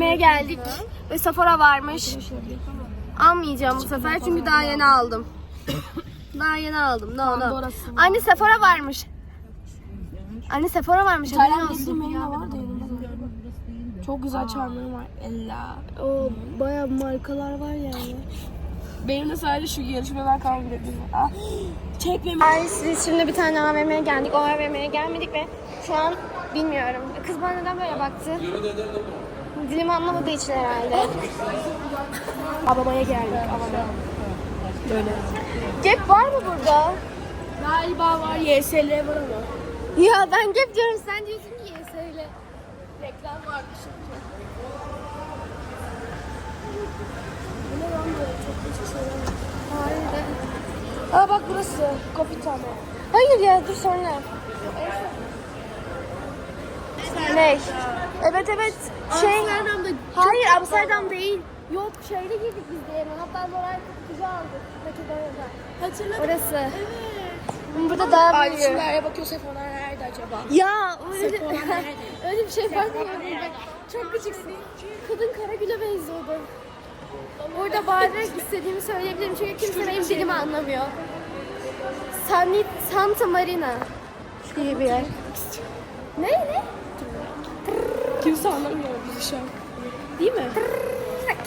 Yemeğe geldik ve Sephora varmış. Almayacağım bu sefer çünkü daha yeni aldım. Daha yeni aldım. No no. Anne Sephora varmış. Anne Sephora varmış. Haberin olsun. Var da. Çok güzel charmlarım var. Ella. O baya markalar var yani. Benim de sadece şu yarışmalar kaldı dedim. Ah, çekmem. Ay biz şimdi bir tane AVM'ye geldik. O AVM'ye gelmedik ve şu an bilmiyorum. Kız bana neden böyle baktı? Dilim anlamadığı için herhalde. Babaya geldik. Babaya. Böyle. Gap var mı burada? Galiba var. YSL var ama. Ya ben Gap diyorum sen diyorsun ki söyle. Reklam vardı çünkü. Bu ne lan böyle? Çok küçük şeyler var. Harbiden. Aa bak burası. Kopitane. Hayır ya dur sonra. Ne? Evet evet. Şey. Amsterdam'da Hayır Amsterdam değil. Yok şeyde girdik biz de yemeğe. Hatta moral kutucu aldık. Makedonya'da. hatırladım. Orası. Evet. Burada daha Ay büyük. şimdi nereye bakıyor Sephora nerede acaba? Ya öyle, nerede? öyle bir şey var mı? Çok küçüksün. Kadın Karagül'e benziyordu. Burada bağırarak istediğimi söyleyebilirim çünkü kimse benim dilimi anlamıyor. Sanit Santa Marina diye bir yer. Ne ne? Kimse anlamıyor bizi şu an. Değil mi?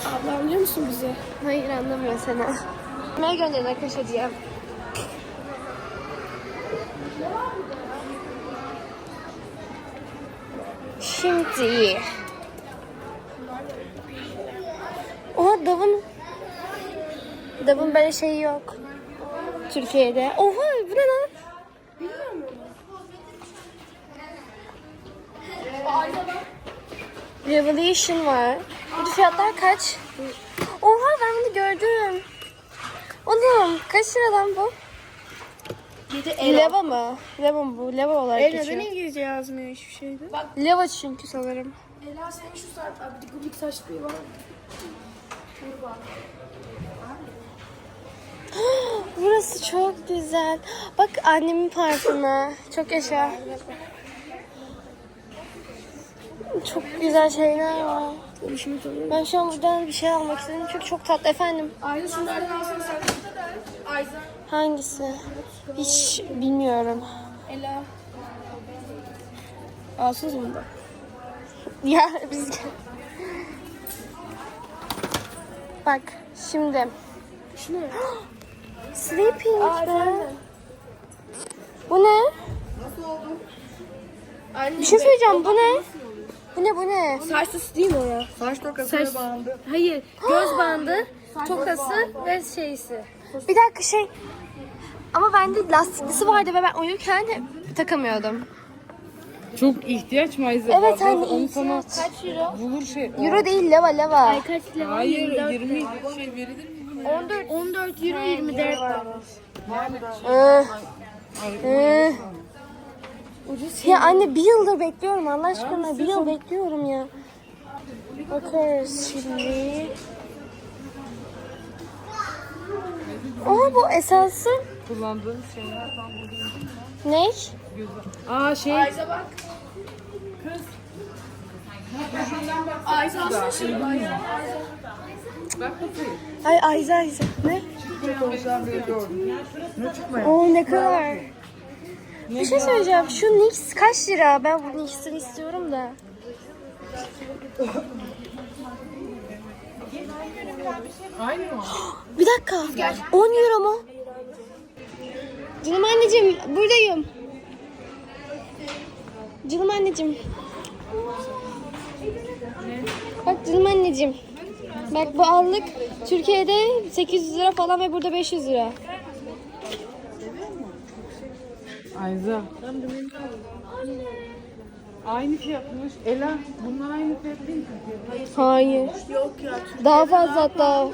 Abla anlıyor musun bizi? Hayır anlamıyor seni. Yemeğe gönderin arkadaşlar diye. Şimdi. Oha Dav'ın Dav'ın böyle şeyi yok. Türkiye'de. Oha bu ne lan? Revolution var. Bu fiyatlar kaç? Oha ben bunu gördüm. Oğlum kaç lira lan bu? 7 Leva mı? Leva mı bu? Leva olarak geçiyor. İngilizce yazmıyor hiçbir şeyde? Leva çünkü sanırım. Ela senin şu saat abi gulik saçlığı var. Burası çok güzel. Bak annemin parfümü. Çok yaşa. Çok güzel şeyler var. Ben şu an buradan bir şey almak istedim çünkü çok tatlı. Efendim Ayza şunlardan alsana sen. Hangisi? Hiç bilmiyorum. Ela. Alsınız bunu da. Ya biz Bak şimdi. Şu ne? Sleeping Aa, be. Bu ne? Anne, Bir şey söyleyeceğim. Bu ne? Bu ne bu ne? Saç süsü değil mi o ya? Saç tokası bandı. Hayır. Göz bandı, tokası ve şeysi. Bir dakika şey. Ama bende lastiklisi vardı ve ben uyurken takamıyordum. Çok ihtiyaç Ayza? Evet Baba, anne Onu sana. Kaç euro? bulur şey. Euro değil leva leva. Kaç lira? Hayır 20 şey verilir mi? 14 14 euro 24 var. Ee, ee. Ya anne bir yıldır bekliyorum Allah aşkına bir yıl bekliyorum ya. Bakarız şimdi. Oha bu esası Kullandığın şeyler tam ne? Aa şey. Ayza bak. Ayza alsana şunu Ayza. Bak bakayım. Ay Ayza Ayza. Ne? Ne çıkmaya? Oo ne kadar. Bir şey söyleyeceğim. Şu Nix kaç lira? Ben bu Nix'ini istiyorum da. Aynı mı? Bir dakika. 10 euro mu? Canım anneciğim buradayım. Canım anneciğim. Bak canım anneciğim. Bak bu allık Türkiye'de 800 lira falan ve burada 500 lira. Ayza. Aynı fiyatmış. Ela bunlar aynı fiyat değil mi? Hayır. Yok ya. Daha fazla hatta.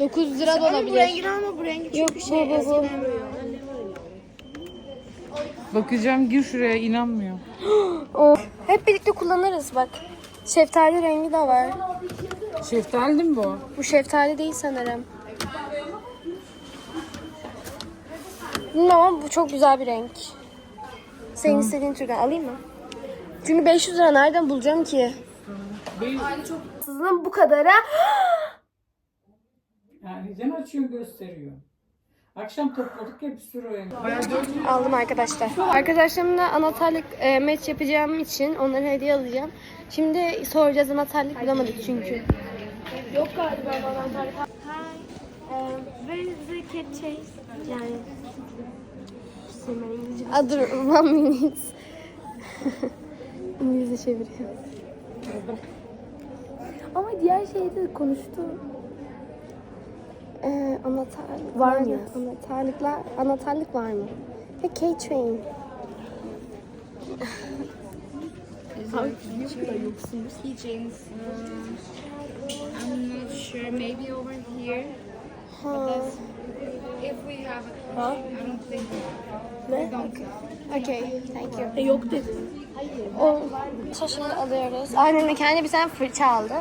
900 lira da Ama bu olabilir. rengini alma bu rengi Yok çünkü şey bu bu bu. Bakacağım gir şuraya inanmıyor. O. Hep birlikte kullanırız bak. Şeftali rengi de var. Şeftali mi bu? Bu şeftali değil sanırım. Bilmiyorum ama bu çok güzel bir renk. Senin istediğin türden alayım mı? Çünkü 500 lira nereden bulacağım ki? Sizin bu kadara Yani neden açıyorsun gösteriyor. Akşam topladık ya bir sürü oyun. aldım arkadaşlar. Arkadaşlarımla anahtarlık e, match yapacağım için onlara hediye alacağım. Şimdi soracağız anahtarlık bulamadık çünkü. Yok galiba anahtarlık. Hi. Um, where is the cat chase? Yani Aa, dur, one minute. İngilizce çeviriyor. Ama diğer şeyde konuştu. Ee, anahtarlık var mı? Anahtarlıklar, anahtarlık var mı? Ve K-Train. Keychains. Um, I'm not sure. Maybe over here. Ha. If we have a I don't think. Ne? Don't. Okay, thank you. E, yok dedi. O şaşını alıyoruz. Annem kendi bir tane fırça aldı.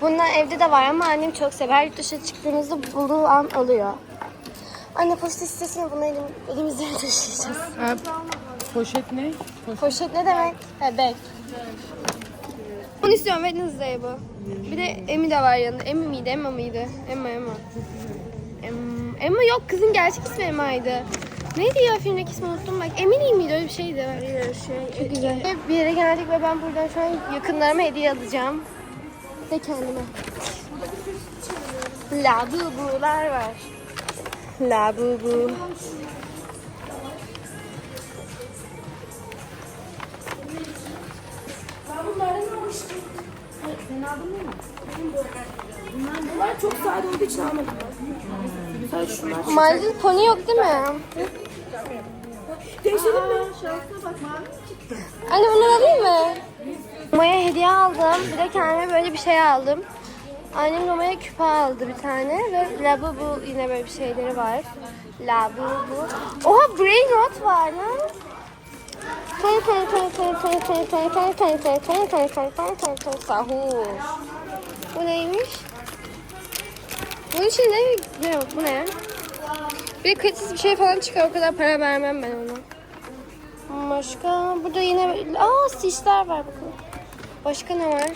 Bundan evde de var ama annem çok sever. Yurt dışına çıktığımızda bulduğu an alıyor. Anne poşet istesene bunu elim, elimizde taşıyacağız. Ha, poşet ne? Poşet ne demek? He bag. Bunu istiyorum Wednesday bu. Bir de Emi de var yanında. Emi miydi? Emma mıydı? Emma Emma. Em- Emma yok kızın gerçek ismi Emma'ydı. Neydi ya filmdeki ismi unuttum bak. Emily miydi öyle bir şeydi. Şey, Çok güzel. Bir yere geldik ve ben buradan şu an yakınlarıma hediye alacağım. Ve kendime. Labubular var. Labubu. Bunlar çok sade olduğu için almadım. Sadece şunlar. Pony yok değil mi? Değişelim mi? Anne bunları alayım mı? Roma'ya hediye aldım. Bir de kendime böyle bir şey aldım. Annem Roma'ya küpe aldı bir tane ve Labubu yine böyle bir şeyleri var. Labubu. Oha Brain Rot var lan. Tong tong tong tong tong tong tong tong tong tong tong tong tong tong sahur. Bu neymiş? Bunun için ne? Ne yok bu ne? Bir de bir şey falan çıkar o kadar para vermem ben ona. Başka burada yine aa stitchler var bakın. Başka ne var?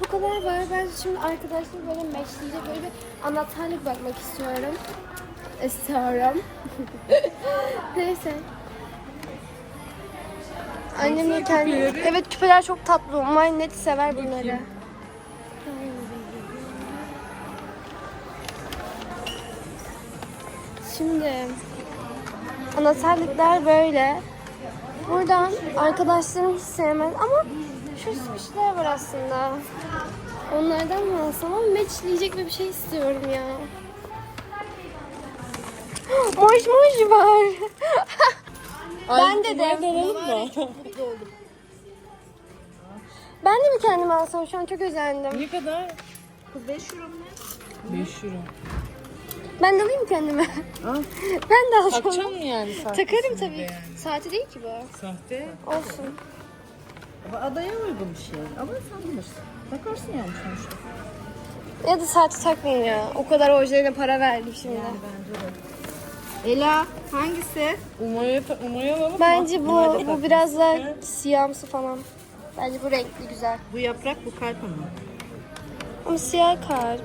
Bu kadar var. Ben şimdi arkadaşlar böyle meşleyecek böyle bir anahtarlık bakmak istiyorum. İstiyorum. Neyse. Annemle kendi... Evet küpeler çok tatlı. Umay net sever bunları. Şimdi anahtarlıklar böyle. Buradan arkadaşlarım hiç sevmez ama şu switchler var aslında. Onlardan mı alsam ama matchleyecek bir şey istiyorum ya. Moş moş var. Ben de de. Ben de mi kendime alsam? Şu an çok özendim. Ne kadar? 5 euro mu 5 euro. Ben de alayım kendime. ben de alacağım. Takacağım mı yani saat? Takarım tabii. Saati değil ki bu. Sahte. Olsun. Adaya uygun bir şey. Ama sen bilirsin. Takarsın yani sonuçta. Ya da saati takmayayım ya. O kadar orijinaline para verdim şimdi. Ela hangisi? Umaya, umaya alalım mı? Bence bu Umaya da bu biraz daha siyahımsı falan. Bence bu renkli güzel. Bu yaprak bu kalp ama. Ama siyah kalp.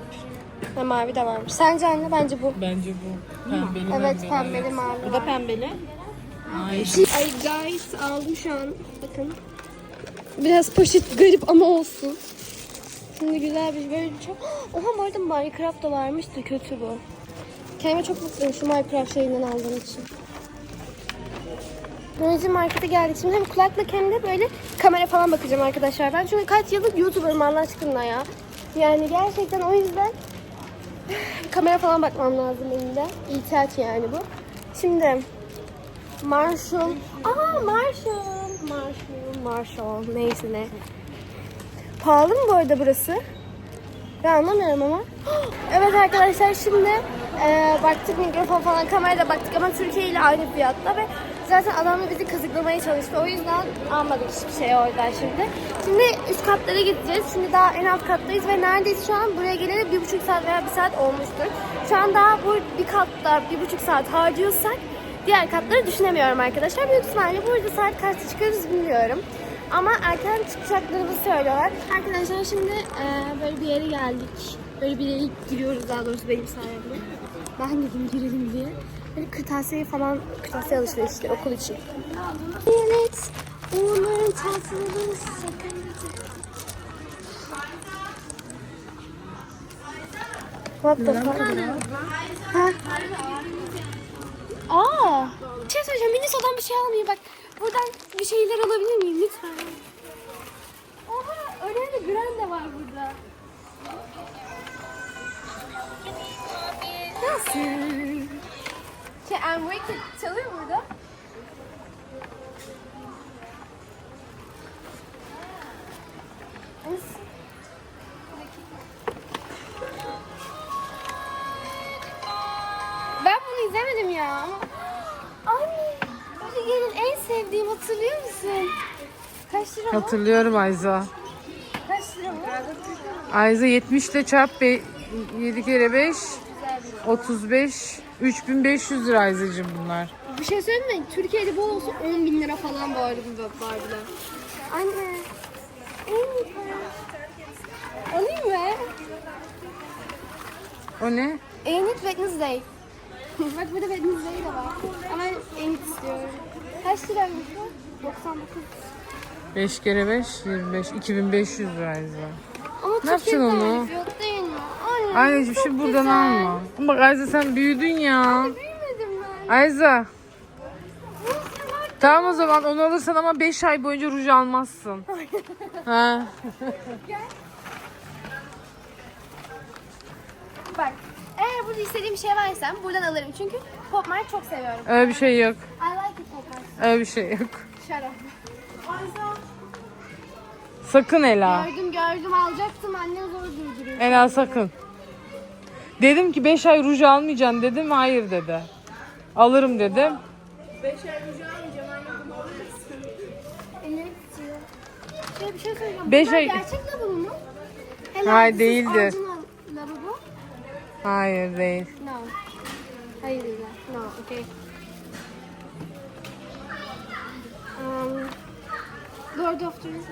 Ve mavi de varmış. Sence anne bence bu. Bence bu. Pembeli Evet pembeli. pembeli mavi. Bu da pembeli. Ay guys aldım şu an. Bakın. Biraz poşet garip ama olsun. Şimdi güzel bir böyle çok... Oha bu arada Minecraft da varmış da kötü bu. Kendime çok mutluyum şu Minecraft şeyinden aldığım için. Böylece markete geldik. Şimdi hem kulaklık hem de böyle kamera falan bakacağım arkadaşlar. Ben çünkü kaç yıllık YouTuber'ım Allah aşkına ya. Yani gerçekten o yüzden kamera falan bakmam lazım elimde. İhtiyaç yani bu. Şimdi Marshall. Aa Marshall. Marshall, Marshall. Neyse ne. Pahalı mı bu arada burası? Ben anlamıyorum ama. Evet arkadaşlar şimdi e, baktık mikrofon falan kamerada baktık ama Türkiye ile aynı fiyatta ve zaten adam da bizi kazıklamaya çalıştı. O yüzden almadık hiçbir şey oradan şimdi. Şimdi üst katlara gideceğiz. Şimdi daha en alt kattayız ve neredeyiz şu an? Buraya geleli bir buçuk saat veya bir saat olmuştur. Şu an daha bu bir katta bir buçuk saat harcıyorsak diğer katları düşünemiyorum arkadaşlar. Büyük ihtimalle burada saat kaçta çıkarız bilmiyorum. Ama erken çıkacaklarımızı söylüyorlar. Arkadaşlar şimdi e, böyle bir yere geldik. Böyle bir yere giriyoruz daha doğrusu benim sayemde. Ben dedim girelim diye. Böyle kırtasiye falan, kırtasiye alışverişleri okul için. Evet, onların tatlıları What the fuck? Ha? Aa! Bir şey söyleyeceğim. Miniso'dan bir şey almayayım bak. Buradan bir şeyler alabilir miyim lütfen? Oha! Öyle de Gren de var burada. Nasıl? Şey, I'm wicked çalıyor burada. Nasıl? Ben bunu izlemedim ya ama... Anne, Rüdiger'in en sevdiğim hatırlıyor musun? Kaç lira bu? Hatırlıyorum Ayza. Kaç lira bu? Ayza 70 ile çarp 7 kere 5 35 3500 lira Ayzacığım bunlar. Bir şey söyleyeyim mi? Türkiye'de bu olsa 10 bin lira falan arada bu Barbie'ler. Anne. Alayım mı? O ne? Enid Wednesday. Bak burada Wednesday de var. Ama Enid istiyorum. Kaç liraymış bu? 99. 5 kere 5 25 2500 lira Ayza. Ama Ne yapacaksın Türkiye'de onu? fiyat değil Anneciğim şimdi buradan alma. Bak Ayza sen büyüdün ya. Büyümedim ben. Ayza. Tamam o zaman onu alırsan ama 5 ay boyunca ruj almazsın. ha. Bak. Eğer burada istediğim bir şey varsa buradan alırım. Çünkü Pop Mart çok seviyorum. Öyle bir şey yok. I like it Pop Mart. Öyle bir şey yok. Shut up. Sakın Ela. Gördüm gördüm alacaktım annem zor durduruyor. Ela sakın. Dedim ki 5 ay ruj almayacaksın dedim. Hayır dedi. Alırım dedim. Evet diyor. Şey bir şey söyleyeceğim. Beş Bunlar ay- gerçek lavabo mu? Helal Hayır, siz değildir. lavabo? Hayır değil. No. Hayır değiller. No, okay. Um, Lord of the Rings.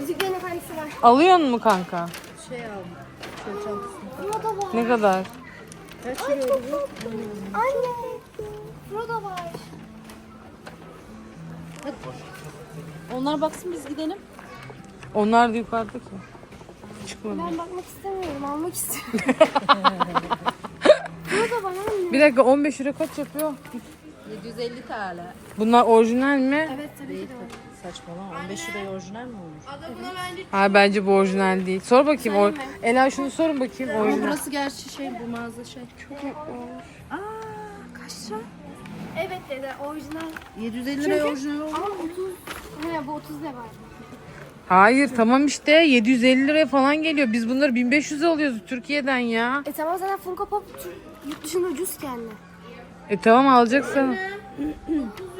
Yüzüklerin Efendisi var. Alıyor mu kanka? Şey aldım. Çöp çantası. Frodo var. Ne kadar? Kaç Ay çok tatlı. Anne. Frodo var. Onlar baksın biz gidelim. Onlar da yukarıda ki. Çıkmadı. Ben bakmak istemiyorum. Almak istiyorum. Frodo var anne. Bir dakika 15 lira kaç yapıyor? 750 TL. Bunlar orijinal mi? Evet tabii ki de var. Saçmalama 15 liraya orijinal mi olur? Ha bence bu orijinal değil. Sor bakayım. O... Ela şunu sorun bakayım Ama orijinal. burası gerçi şey bu mağaza şey. Kaç lira? Evet dede orijinal. 750 liraya orijinal olur. Ama 30. He bu 30 ne var? Hayır tamam işte 750 liraya falan geliyor. Biz bunları 1500 alıyoruz Türkiye'den ya. E tamam zaten Funko Pop yurt dışında ucuz ki anne. E tamam alacaksın.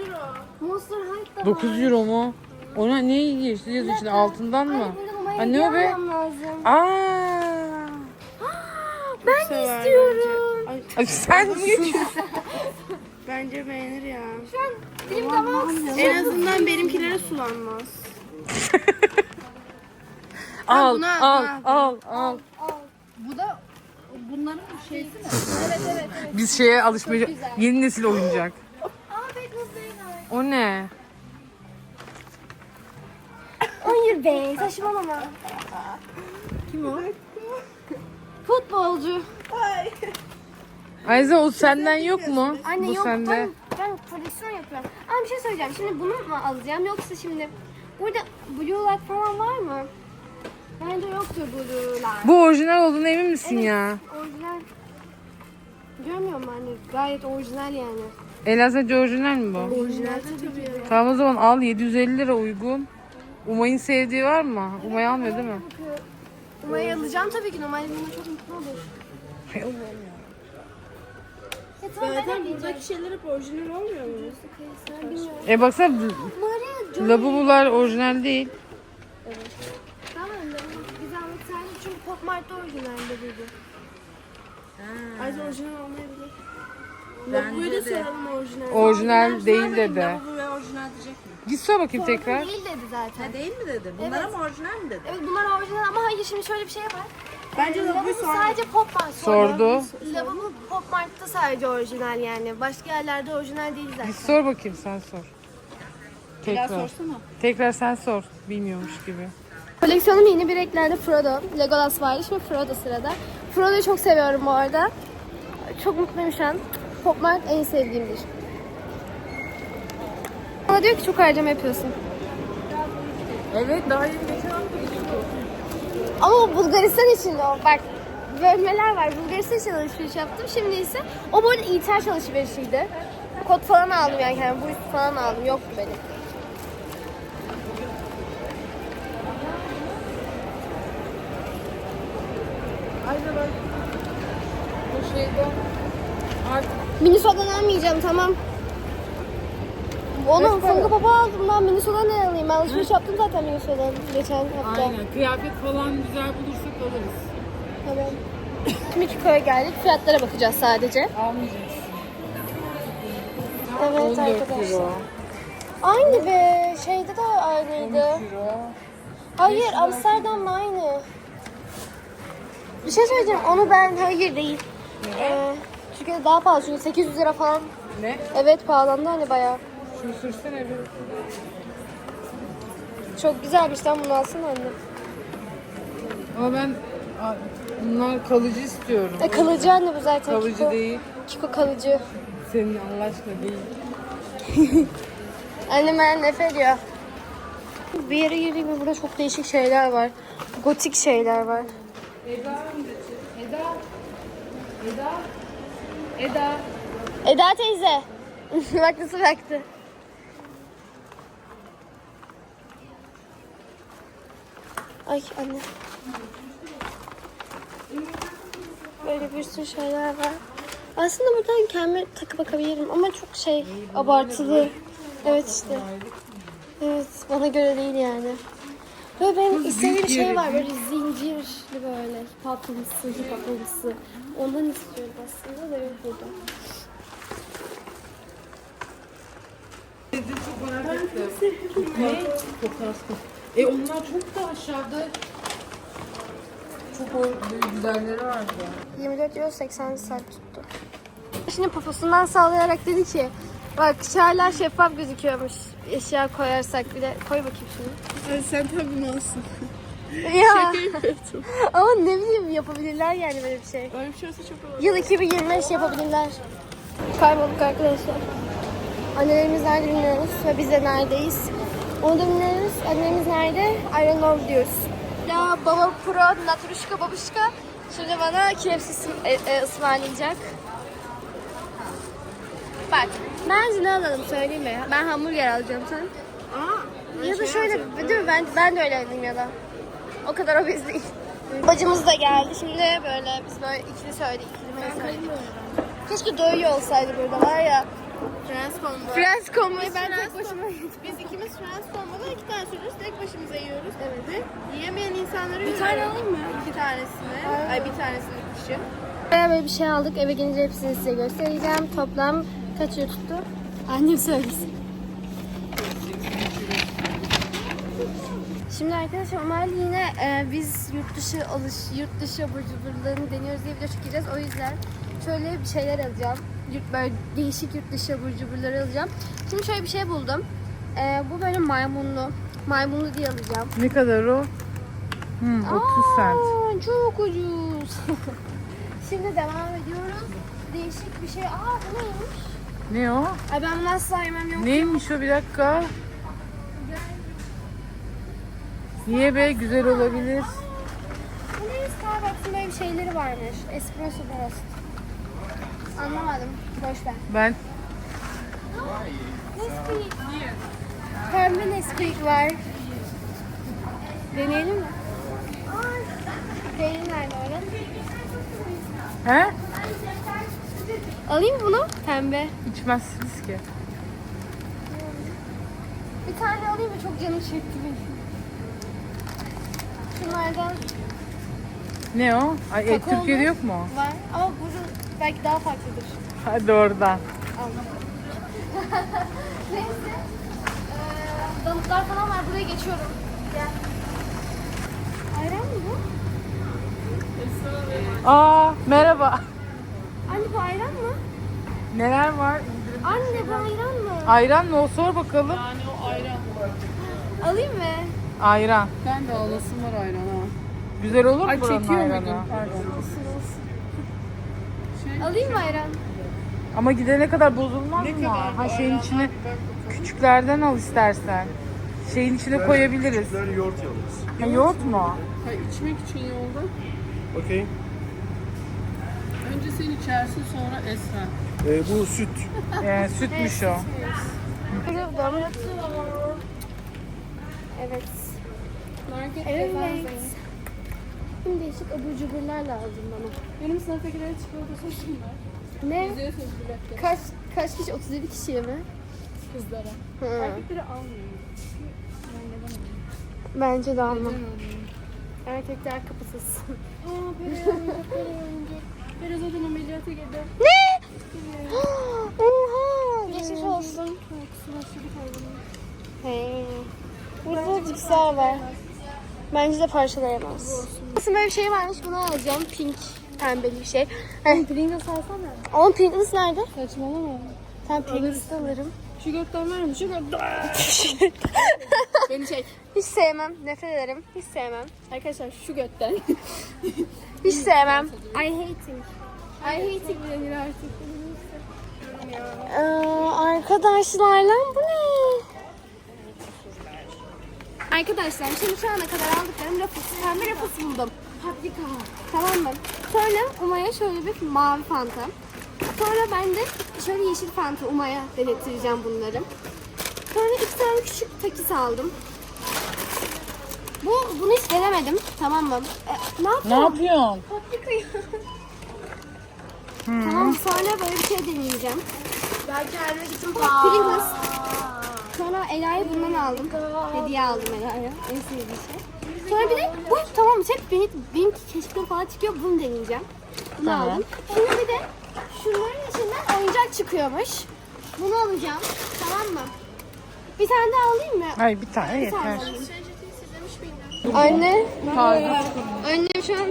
Monster High da var. 9 euro mu? Ona ne yazıyor içinde altından mı? Ay, burada numarayı Ha, ne o be? almam lazım. Aa. Ben de istiyorum. Ay, sen misin? Bence beğenir ya. Şu an dilim damağım. En azından benimkilere sulanmaz. al, bunu al, al, bunu al, al. Bu da bunların şeysi mi? Evet evet evet. Biz şeye alışmaya güzel. yeni nesil oyuncak. O ne? Hayır be saçmalama. Kim o? Futbolcu. Ayza o senden yok mu? Anne Bu yok sende. ben, ben prodüksiyon yapıyorum. Ama bir şey söyleyeceğim. Şimdi bunu mu alacağım yoksa şimdi burada blue light falan var mı? Bence yoktur blue light. Bu orijinal olduğuna emin misin Evet. ya? Orijinal. Görmüyor musun anne? Gayet orijinal yani. Ela sence orijinal mi bu? Orijinal tabii ya. Tamam o zaman al 750 lira uygun. Umay'ın sevdiği var mı? Umay almıyor değil mi? Umay'ı alacağım tabii ki. Umay bununla çok mutlu olur. Ya tamam ben Zaten diyeceğim. buradaki şeyler hep orijinal olmuyor mu? Sen bilmiyorum. E baksana labubular orijinal değil. Tamam da biz sadece çünkü Pop Mart'ta orijinalde buydu. Ayrıca orijinal olmayabilir. Labubuyu da soralım orijinal. Orijinal değil dedi. Lavabo ve orijinal diyecek mi? Git sor bakayım tekrar. Değil dedi zaten. Ha değil mi dedi? Bunlar Evet. ama orijinal mi dedi? Evet bunlar orijinal ama hayır şimdi şöyle bir şey var. Bence labubuyu Lavabo soralım. sadece Pop Mart Sordu. Lavabo Pop Mart'ta sadece orijinal yani. Başka yerlerde orijinal değil zaten. Git sor bakayım sen sor. Tekrar. sorsana. Tekrar sen sor. Bilmiyormuş gibi. Koleksiyonum yeni bir eklendi Frodo. Legolas vardı şimdi Frodo sırada. Frodo'yu çok seviyorum bu arada. Çok mutluyum şu an. Pop Mart en sevdiğimdir. Bana diyor ki çok harcama yapıyorsun. Evet daha yeni Ama o Bulgaristan için de o. Bak bölmeler var. Bulgaristan için alışveriş yaptım. Şimdi ise o bu arada İtalya alışverişiydi. Kod falan aldım yani kendime. Bu falan aldım. Yoktu benim. Aynen bak. Bu şeyde artık Miniso'dan almayacağım tamam. Oğlum Funko Pop'u aldım lan. Miniso'dan ne alayım? Ben alışveriş yaptım zaten Miniso'dan geçen hafta. aynen kıyafet falan güzel bulursak alırız. Tamam. Şimdi Kiko'ya geldik. Fiyatlara bakacağız sadece. Almayacağız. Evet 14 arkadaşlar. euro. Aynı be. Şeyde de aynıydı. 13 euro. Hayır Amsterdam'la aynı. Bir şey söyleyeceğim. Onu ben hayır değil. Ee, Türkiye'de daha pahalı çünkü 800 lira falan. Ne? Evet pahalandı hani bayağı. Şunu sürsene bir. Çok güzelmiş lan bunu alsana anne. Ama ben a- bunlar kalıcı istiyorum. E kalıcı anne bu zaten. Kalıcı Kiko. değil. Kiko kalıcı. Senin Allah aşkına değil. Annem benden nefret ediyor. Bir yere girdik ve burada çok değişik şeyler var. Gotik şeyler var. Eda. Eda. Eda. Eda. Eda teyze. Bak nasıl baktı. Ay anne. Böyle bir sürü şeyler var. Aslında buradan kendime takı bakabilirim ama çok şey abartılı. Evet işte. Evet bana göre değil yani. Böyle benim istediğim şey var böyle zincirli böyle patlımsı, patlımsı. Ondan istiyorum aslında da yok burada. E onlar çok da aşağıda. Çok o güzelleri vardı. 24 euro 80 saat tuttu. Şimdi poposundan sallayarak dedi ki bak şerler şeffaf gözüküyormuş eşya koyarsak bir de koy bakayım şunu. Hadi sen tabii alsın. Ya ama ne bileyim yapabilirler yani böyle bir şey. Öyle bir şey olsa çok olur. Yıl 2025 yapabilirler. Kaybolduk arkadaşlar. Annelerimiz nerede bilmiyoruz ve biz de neredeyiz. Onu da bilmiyoruz. Annelerimiz nerede? I know diyoruz. Ya baba pro, naturuşka, babuşka. Şimdi bana KFC e, e, ısmarlayacak. Bak, bence ne alalım söyleyeyim mi? Ben hamburger alacağım sen. Aa, Ya da şöyle, değil mi? Ben, ben de öyle dedim ya da. O kadar obez değil. Bacımız da geldi. Şimdi böyle biz böyle ikili söyledik. ikili söyledik. Keşke doyuyor olsaydı burada var ya. Frans combo. Frans komboyu ben Frans tek başıma Biz ikimiz Frans combo'da iki tane sürüyoruz. Tek başımıza yiyoruz. Evet. Yiyemeyen insanları Bir tane alayım mı? İki tanesini. Ay bir tanesini kişi. Böyle bir şey aldık. Eve gelince hepsini size göstereceğim. Toplam kaç euro tuttu? Annem söylesin. Şimdi arkadaşlar Ömer'le yine e, biz yurt dışı alış, yurt dışı abur cuburlarını deniyoruz diye video çekeceğiz. O yüzden şöyle bir şeyler alacağım. Yurt, böyle değişik yurt dışı abur cuburları alacağım. Şimdi şöyle bir şey buldum. E, bu böyle maymunlu. Maymunlu diye alacağım. Ne kadar o? Hmm, 30 cent. Aa, çok ucuz. Şimdi devam ediyoruz. Değişik bir şey. Aa bu neymiş? Ne o? Ay ben bunu asla yemem yok. Neymiş o bir dakika. Niye be güzel olabilir. Bu ne? Starbucks'ın böyle bir şeyleri varmış. Espresso roast. Anlamadım. Boş ver. Ben Nesquik. Pembe Nesquik var. Deneyelim mi? Peynir nerede orada? He? Alayım bunu? Pembe. İçmezsiniz ki. Bir tane alayım mı? Çok canım çekti benim. Şunlardan Ne o? Ay, e, Kakaolu. Türkiye'de yok mu? o? var ama burada belki daha farklıdır. Hadi oradan. Neyse. Ee, damıtlar falan var. Buraya geçiyorum. Gel. Ayran mı bu? Aa merhaba. Bu ayran mı? Neler var? Anne bu ayran mı? Ayran mı o? Sor bakalım. Alayım mı? Ayran. Ben de alasım var ayran ha. Güzel olur mu Ay buranın çekiyor ayranı? muydun? Pardon. Alayım mı ayran? Ama gidene kadar bozulmaz mı? Ha şeyin içine küçüklerden al istersen. Şeyin içine koyabiliriz. Küçükler yoğurt yalnız. Ha, yoğurt mu? Ha, içmek için yolda. Okey. İçersin sonra Esra. Ee, bu süt. Ee, sütmüş o. Evet. Evet. Şimdi değişik abur cuburlar lazım bana. Benim sınıftakilerin çikolata sosum var. Ne? Sözü bilekte. Kaç kaç kişi? 37 kişiye mi? Kızlara. Hı. Erkekleri almıyor. Bence de alma. Erkekler kapısız. Aa Peri oyuncak, Peri oyuncak. Peri zaten ameliyata girdi. Oha! Geçmiş olsun. Hey. Burada cipsler var. Bence de parçalayamaz. Aslında böyle bir şey varmış. Bunu alacağım. Pink. Pembeli bir şey. Pringles alsana. Ama Pringles nerede? Saçmalama. Ben Pringles alırım. Şu gökten var mı? Şu gökten. Beni çek. Hiç sevmem. Nefret ederim. Hiç sevmem. Arkadaşlar şu gökten. Hiç sevmem. I hating. I hating. Denir artık. Ee, arkadaşlar lan bu ne? Arkadaşlar şimdi şu ana kadar aldıklarım Ruffles. Pembe Ruffles buldum. Paprika. Tamam mı? Sonra Uma'ya şöyle bir mavi fanta. Sonra ben de şöyle yeşil fanta Uma'ya denettireceğim bunları. Sonra iki tane küçük takis aldım. Bu, bunu hiç denemedim. Tamam mı? E, ne Ne yapıyorum? yapıyorsun? Paprikayı. Tamam sonra böyle bir şey deneyeceğim. Ben kendime gittim Pringles. Sonra Ela'ya bundan aldım. Hediye aldım Ela'ya. En sevdiği şey. Sonra bir de bu tamam hep benim, benim keşfim falan çıkıyor. Bunu deneyeceğim. Bunu Tamam. aldım. Şimdi bir de şunların içinden oyuncak çıkıyormuş. Bunu alacağım. Tamam mı? Bir tane daha alayım mı? Ay bir tane Bir yeter. Anne. Pardon. Annem şu an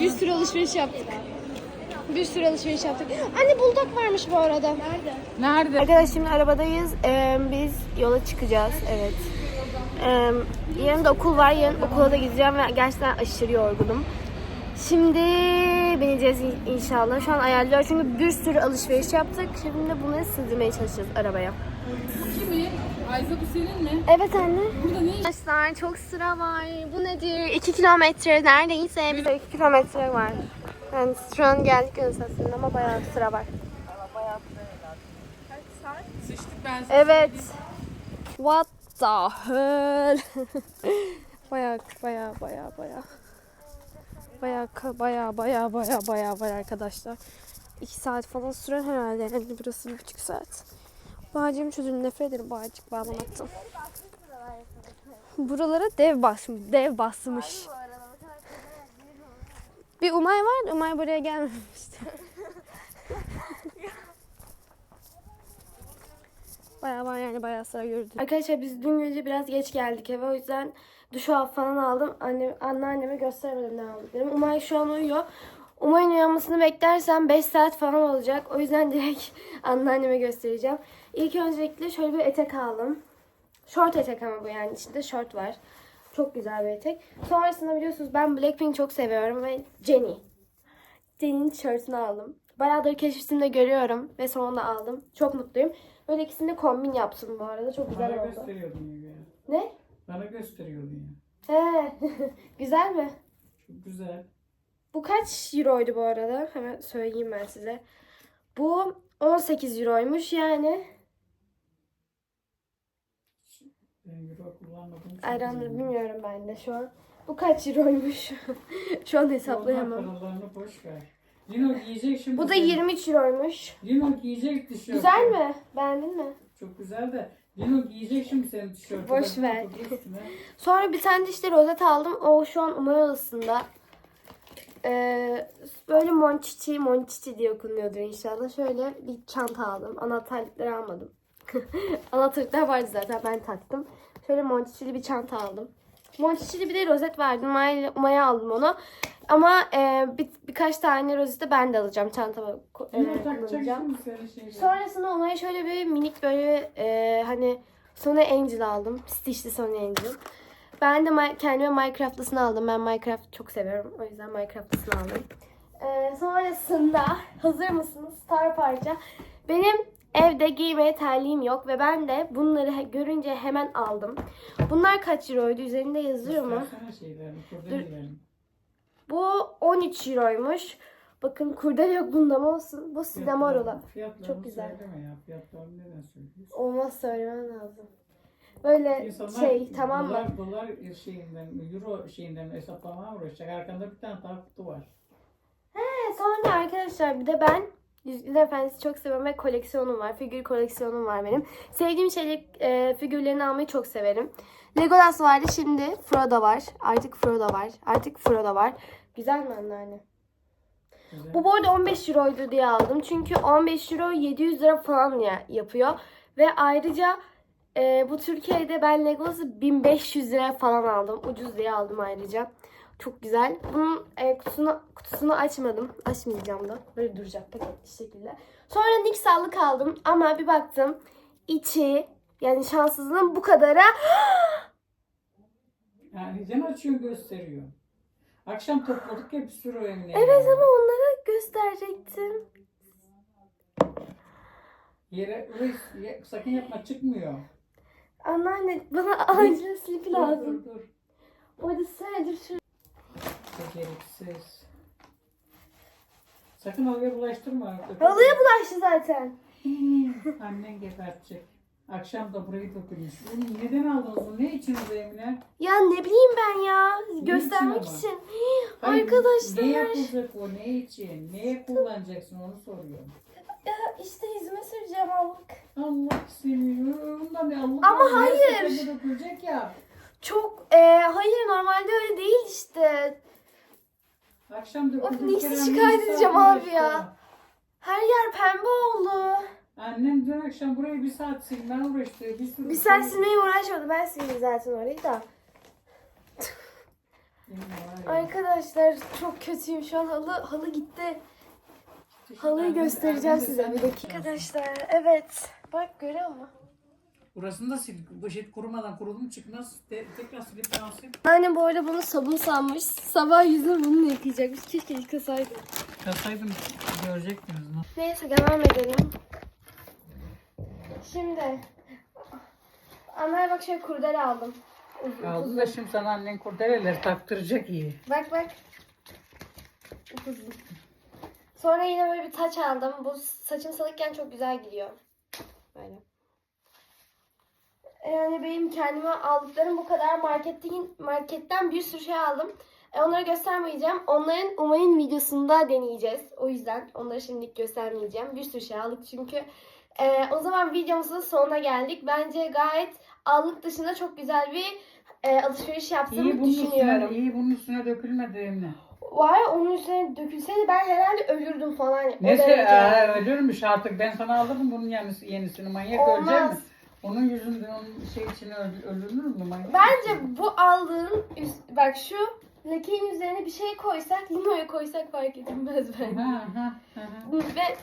bir sürü alışveriş yaptık. Bir sürü alışveriş yaptık. Anne buldak varmış bu arada. Nerede? Nerede? Arkadaşlar şimdi arabadayız. Ee, biz yola çıkacağız. Evet. Ee, yarın da okul var. Yarın okula da gideceğim ve gerçekten aşırı yorgunum. Şimdi bineceğiz in- inşallah. Şu an ayarlıyoruz çünkü bir sürü alışveriş yaptık. Şimdi de bunları sığdırmaya çalışacağız arabaya. Kimi? Ayza bu senin mi? Evet anne. Arkadaşlar çok sıra var. Bu nedir? 2 kilometre neredeyse. Bir 2 kilometre var. Yani şu an geldik ön istasyonuna ama bayağı sıra var. Sıçtık ben. Evet. What the hell? baya baya baya baya. Baya baya baya baya baya var arkadaşlar. 2 saat falan süren herhalde yani burası bir buçuk saat. Bağcığım çocuğum nefret ederim bağcık bağlamaktan. Buralara dev basmış, dev basmış. Bir Umay var, Umay buraya gelmemişti. Bayağı var yani bayağı sıra gördük. Arkadaşlar biz dün gece biraz geç geldik eve o yüzden duş al falan aldım. Annem, anneanneme gösteremedim ne aldıklarımı. Umay şu an uyuyor. Umay'ın uyanmasını beklersem 5 saat falan olacak. O yüzden direkt anneanneme göstereceğim. İlk öncelikle şöyle bir etek aldım. Short etek ama bu yani içinde short var. Çok güzel bir etek. Sonrasında biliyorsunuz ben Blackpink çok seviyorum ve Jennie. Jennie'nin tişörtünü aldım. Bayağıdır keşfimde görüyorum ve sonunda aldım. Çok mutluyum. Böyle ikisini de kombin yaptım bu arada. Çok güzel Bana oldu. Ne? Bana gösteriyordun ya. He. güzel mi? Çok güzel. Bu kaç euroydu bu arada? Hemen söyleyeyim ben size. Bu 18 euroymuş yani Ben euro kullanmadım. güzel. bilmiyorum ben de şu an. Bu kaç euroymuş? şu an hesaplayamam. Onlar paralarını boş ver. Lino giyecek şimdi. Bu da seni. 23 euroymuş. Lino giyecek tişörtü. Güzel mi? Beğendin mi? Çok güzel de. Lino giyecek şimdi senin tişörtü. Boş Bak, ver. üstüne. Sonra bir tane de işte rozet aldım. O şu an Umay odasında. Ee, böyle Monçiçi, Monçiçi diye okunuyordur inşallah. Şöyle bir çanta aldım. Anahtarlıkları almadım. Anahtarlıklar vardı zaten ben taktım. Şöyle Monçiçi'li bir çanta aldım. Monçiçi'li bir de rozet verdim. Umay'a Umay'a aldım onu. Ama e, bir, birkaç tane rozeti ben de alacağım çantama. e, kullanacağım. Sonrasında Umay'a şöyle bir minik böyle e, hani Sony Angel aldım. Stitch'li Sony Angel. Ben de mi- kendime Minecraft'lısını aldım. Ben Minecraft çok seviyorum. O yüzden Minecraft'lısını aldım. E, sonrasında hazır mısınız? Star parça. Benim evde giymeye terliğim yok ve ben de bunları görünce hemen aldım. Bunlar kaç euroydu? Üzerinde yazıyor mu? Göstersene şeylerini, kurdelerini. Bu 13 euroymuş. Bakın kurdele yok bunda mı olsun? Bu Sidamar olan. Çok güzel. ya. Olmaz söylemen lazım. Böyle İnsanlar şey tamam mı? dolar, dolar şeyinden, euro şeyinden hesaplamaya uğraşacak. Arkanda bir tane kutu var. He, sonra arkadaşlar bir de ben Yüzüklerin Efendisi çok seviyorum ve koleksiyonum var. Figür koleksiyonum var benim. Sevdiğim şeyleri, e, figürlerini almayı çok severim. Legolas vardı şimdi Frodo var. Artık Frodo var. Artık Frodo var. Güzel mi anneanne? Güzel. Bu bu arada 15 euroydu diye aldım. Çünkü 15 euro 700 lira falan ya, yapıyor. Ve ayrıca e, bu Türkiye'de ben Legolas'ı 1500 lira falan aldım. Ucuz diye aldım ayrıca. Çok güzel. Bunun e, kutusunu, kutusunu açmadım. Açmayacağım da. Böyle duracak paketli şekilde. Sonra Nixal'lık aldım ama bir baktım içi yani şanssızlığın bu kadara Yani can açıyor gösteriyor. Akşam topladık ya bir sürü emniyet. Evet ama onlara gösterecektim. Yere Uy, ye- sakın yapma çıkmıyor. Anneanne bana acil slip lazım. Dur dur dur. Orada sadece şu Beceriksiz. Sakın halıya bulaştırma. Halıya bulaştı zaten. Annen gebertecek. Akşam da burayı dökülmüş. Bunu neden aldınız bunu? Ne için bu Emine? Ya ne bileyim ben ya. Göstermek için için. Hayır, Arkadaşlar. Ne yapılacak o? Ne için? Neye kullanacaksın onu soruyorum. Ya işte yüzüme süreceğim allık. Allah seni. Ondan ne Allah Ama hayır. dökülecek ya. Çok e, hayır normalde öyle değil işte. Akşam dökülecek. Neyse, Kerem, şikayet edeceğim abi ya. Her yer pembe oldu. Annem dün akşam burayı bir saat silmeye uğraştı. Bir, sürü Bir saat şey- silmeye uğraşmadı. Ben sildim zaten orayı da. Arkadaşlar çok kötüyüm şu an. Halı, halı gitti. Halıyı göstereceğim size sen bir dakika arkadaşlar. Evet. Bak görüyor musun? Burasını da sil. Bu şey kurumadan kurudu mu çıkmaz. Te- tekrar silip falan sil. Annem bu arada bunu sabun sanmış. Sabah yüzünü bununla yıkayacakmış. Keşke yıkasaydım. Kasaydım görecektiniz. Neyse devam edelim. Şimdi Anne bak şöyle kurdele aldım. Uzun, uzun. da şimdi sana annen kurdeleleri taktıracak iyi. Bak bak. Uzun. Sonra yine böyle bir taç aldım. Bu saçım salıkken çok güzel gidiyor. Böyle. Yani benim kendime aldıklarım bu kadar. Marketten, marketten bir sürü şey aldım. E, onları göstermeyeceğim. Onların Umay'ın videosunda deneyeceğiz. O yüzden onları şimdilik göstermeyeceğim. Bir sürü şey aldık çünkü. E, o zaman videomuzun sonuna geldik. Bence gayet allık dışında çok güzel bir e, alışveriş yaptığımı İyi bunun üstüne, düşünüyorum. iyi bunun üstüne dökülmedi Emine. Var ya onun üstüne dökülseydi ben herhalde ölürdüm falan. Neyse aa, ölürmüş artık ben sana alırım bunun yenisi, yenisini manyak Olmaz. ölecek mi? Onun yüzünden onun şey için öl- ölünür mü manyak? Bence bu aldığın üst, bak şu lekenin üzerine bir şey koysak, limoya koysak fark edilmez bence. Ha, ha, ha, ha. Ve